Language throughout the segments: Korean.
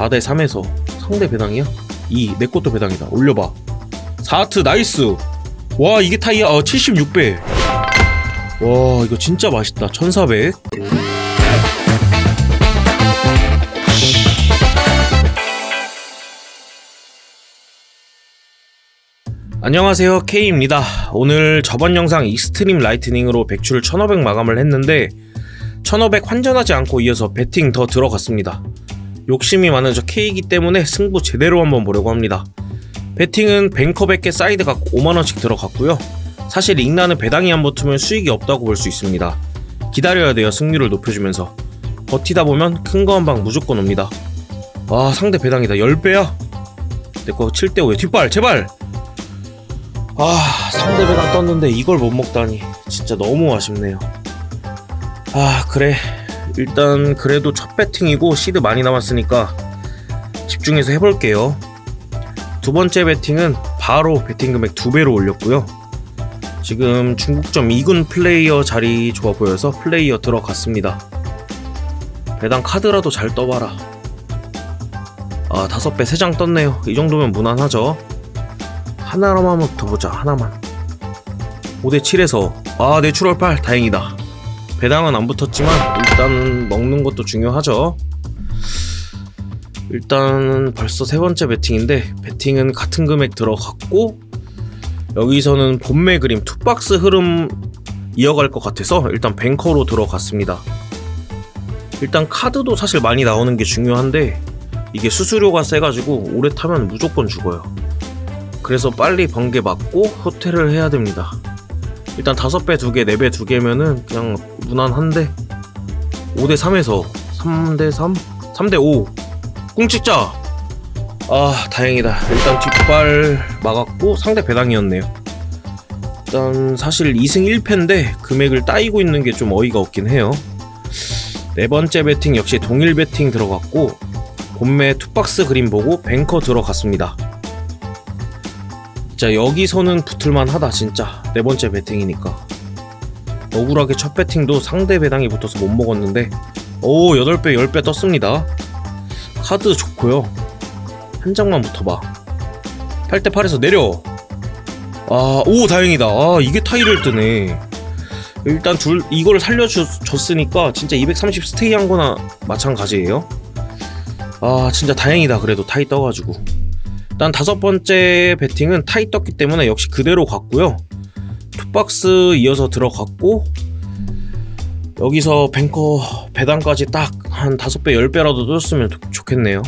4대 3에서 상대 배당이야? 2. 내 것도 배당이다. 올려봐. 4하트 나이스. 와 이게 타이야. 어, 76배. 와 이거 진짜 맛있다. 1400. 안녕하세요 K입니다 오늘 저번 영상 익스트림 라이트닝으로 백출 1500 마감을 했는데 1500 환전하지 않고 이어서 배팅 더 들어갔습니다 욕심이 많은 저 K이기 때문에 승부 제대로 한번 보려고 합니다. 배팅은 뱅커 100개 사이드 갖고 5만원씩 들어갔고요. 사실 잉나는 배당이 안 붙으면 수익이 없다고 볼 수 있습니다. 기다려야 돼요 승률을 높여주면서. 버티다 보면 큰 거 한 방 무조건 옵니다. 와 상대 배당이다. 10배야? 내거 7대5에 뒷발 제발! 아 상대 배당 떴는데 이걸 못 먹다니. 진짜 너무 아쉽네요. 아 그래 일단 그래도 첫 배팅이고 시드 많이 남았으니까 집중해서 해볼게요. 두 번째 배팅은 바로 배팅 금액 두 배로 올렸고요. 지금 중국점 2군 플레이어 자리 좋아 보여서 플레이어 들어갔습니다. 배당 카드라도 잘 떠봐라. 아 다섯 배 세 장 떴네요. 이 정도면 무난하죠? 하나로만 한번 더 보자 하나만. 5대 7에서 아 내추럴 8 다행이다 배당은 안 붙었지만 일단 먹는 것도 중요하죠. 일단 벌써 세 번째 배팅인데 배팅은 같은 금액 들어갔고 여기서는 본매 그림 투박스 흐름 이어갈 것 같아서 일단 뱅커로 들어갔습니다. 일단 카드도 사실 많이 나오는 게 중요한데 이게 수수료가 세가지고 오래 타면 무조건 죽어요. 그래서 빨리 번개 맞고 호텔을 해야 됩니다. 일단 다섯 배두 개, 네배두 개면은 그냥 무난한데 5대 3에서 3대 3, 3대 5. 꿍 찍자. 아 다행이다. 일단 뒷발 막았고 상대 배당이었네요. 일단 사실 2승 1패인데 금액을 따이고 있는 게 좀 어이가 없긴 해요. 네 번째 배팅 역시 동일 배팅 들어갔고 본매 투박스 그림 보고 뱅커 들어갔습니다. 진짜 여기서는 붙을만 하다 진짜. 네 번째 배팅이니까. 억울하게 첫 배팅도 상대 배당이 붙어서 못 먹었는데 오 8배 10배 떴습니다. 카드 좋고요. 한 장만 붙어봐. 8대 8에서 내려. 아오 다행이다. 아 이게 타이를 뜨네. 일단 둘 이걸 살려줬으니까 진짜 230 스테이 한 거나 마찬가지예요. 아 진짜 다행이다 그래도. 타이 떠가지고 일단 다섯 번째 배팅은 타이 떴기 때문에 역시 그대로 갔고요. 투박스 이어서 들어갔고 여기서 뱅커 배당까지 딱 한 다섯 배, 열 배라도 떴으면 좋겠네요.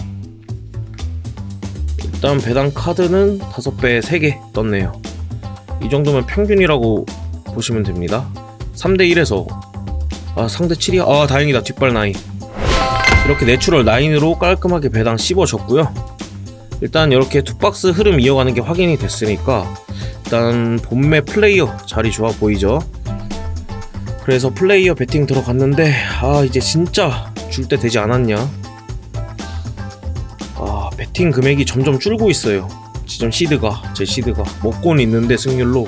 일단 배당 카드는 다섯 배, 세개 떴네요. 이 정도면 평균이라고 보시면 됩니다. 3대 1에서 아 상대 7이야. 아 다행이다 뒷발 나이. 이렇게 내추럴 9으로 깔끔하게 배당 씹어줬고요. 일단 이렇게 투박스 흐름 이어가는 게 확인이 됐으니까 일단 본매 플레이어 자리 좋아 보이죠? 그래서 플레이어 배팅 들어갔는데 아 이제 진짜 줄 때 되지 않았냐? 아 배팅 금액이 점점 줄고 있어요. 지금 시드가 제 시드가. 먹고는 있는데 승률로.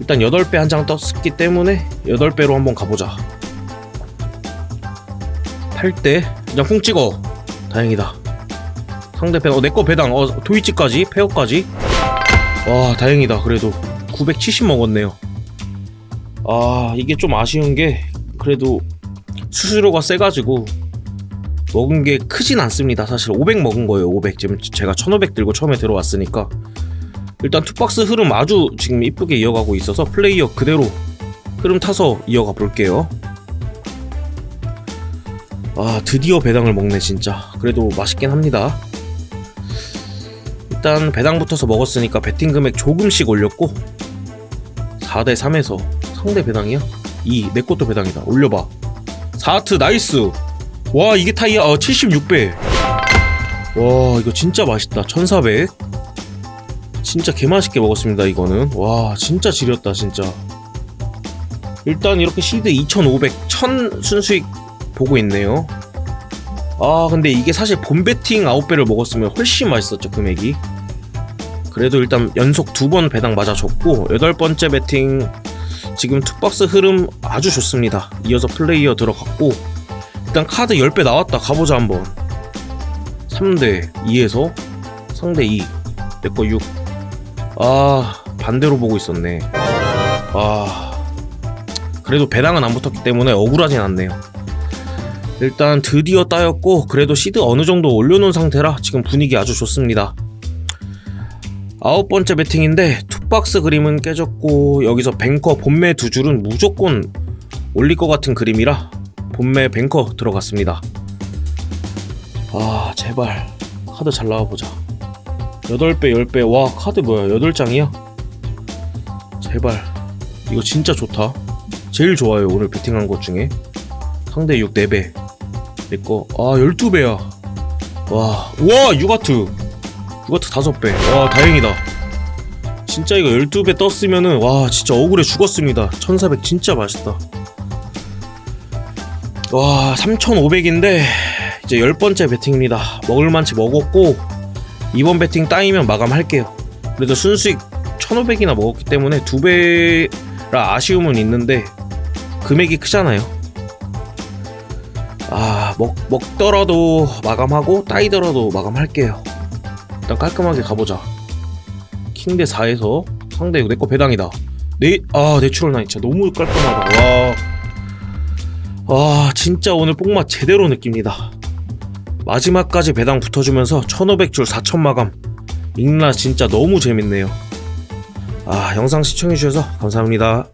일단 8배 한 장 떴기 때문에 8배로 한번 가보자. 8대 그냥 쿵 찍어. 다행이다 상대편 어 내거 배당 어 도이치까지 페어까지? 와 다행이다 그래도. 970 먹었네요. 아 이게 좀 아쉬운 게 그래도 수수료가 세가지고 먹은 게 크진 않습니다 사실. 500 먹은 거예요 500 지금 제가 1500 들고 처음에 들어왔으니까. 일단 투박스 흐름 아주 지금 이쁘게 이어가고 있어서 플레이어 그대로 흐름 타서 이어가 볼게요. 아 드디어 배당을 먹네 진짜. 그래도 맛있긴 합니다 일단 배당 붙어서 먹었으니까 배팅 금액 조금씩 올렸고 4대 3에서 상대 배당이야? 2. 내 것도 배당이다. 올려봐. 4하트 나이스. 와 이게 타이야. 어, 76배. 와 이거 진짜 맛있다. 1400. 진짜 개맛있게 먹었습니다 이거는. 와 진짜 지렸다 진짜. 일단 이렇게 시드 2500, 1000 순수익 보고 있네요. 아 근데 이게 사실 본 배팅 9배를 먹었으면 훨씬 맛있었죠 금액이 그래도 일단 연속 두 번 배당 맞아줬고 여덟 번째 배팅 지금 투박스 흐름 아주 좋습니다 이어서 플레이어 들어갔고 일단 카드 10배 나왔다 가보자 한번 3대 2에서 상대 2 내거 6. 아 반대로 보고 있었네. 아 그래도 배당은 안 붙었기 때문에 억울하진 않네요. 일단 드디어 따였고 그래도 시드 어느 정도 올려놓은 상태라 지금 분위기 아주 좋습니다. 아홉 번째 배팅인데 투박스 그림은 깨졌고 여기서 뱅커 본매 두 줄은 무조건 올릴 것 같은 그림이라 본매 뱅커 들어갔습니다. 아 제발 카드 잘 나와보자. 8배 10배 와 카드 뭐야 8장이야? 제발 이거 진짜 좋다. 제일 좋아요 오늘 배팅한 것 중에 상대 6 4배 내거 아 12배야. 와와 유가트. 유가트 5배. 와 다행이다. 진짜 이거 12배 떴으면은 와 진짜 억울해 죽었습니다. 1400 진짜 맛있다. 와 3500인데 이제 10번째 배팅입니다. 먹을만치 먹었고 이번 배팅 따이면 마감할게요. 그래도 순수익 1500이나 먹었기 때문에 2배라 아쉬움은 있는데 금액이 크잖아요. 아 먹, 먹더라도 마감하고 따이더라도 마감할게요. 일단 깔끔하게 가보자. 킹대 4에서 상대 내거 배당이다. 네, 아 내추럴 나인. 진짜 너무 깔끔하다. 와, 와 진짜 오늘 뽕맛 제대로 느낍니다. 마지막까지 배당 붙어주면서 1500줄 4000 마감. 잉라 진짜 너무 재밌네요. 아 영상 시청해주셔서 감사합니다